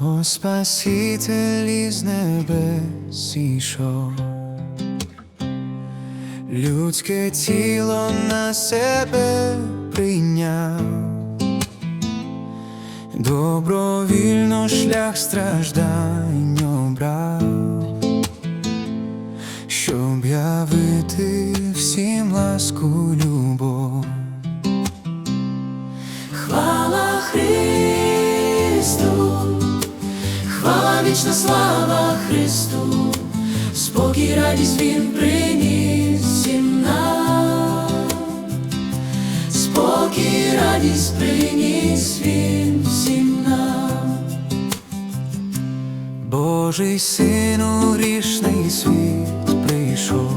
О Спаситель із небес ішов, людське тіло на себе прийняв, добровільно шлях страждань обрав, щоб явити всім ласку любов. Вічна слава Христу, спокій радість Він приніс всім нам, спокій радість приніс Він всім нам. Божий син у грішний світ прийшов,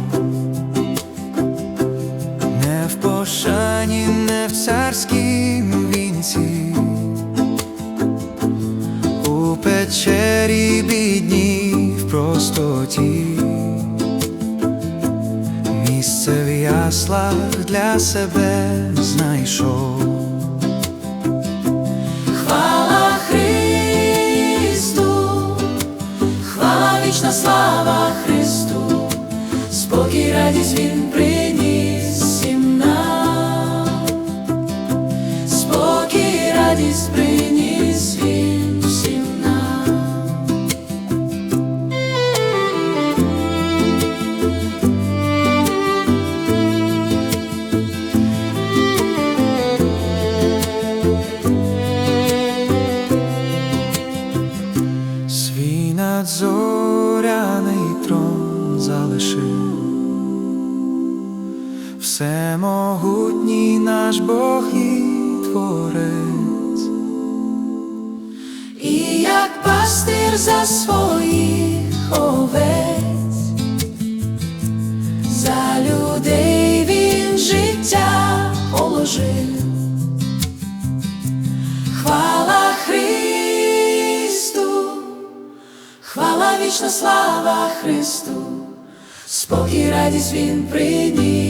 не в пошані, не в царськім у печері бідній в простоті, місце в яслах для себе знайшов. Хвала Христу, хвала вічна слава Христу, спокій радість Він приніс надзоряний трон залишив, всемогутній наш Бог і Творець, І як пастир за своїх овець, за людей хвала вічна слава Христу, спокій радість він приніс.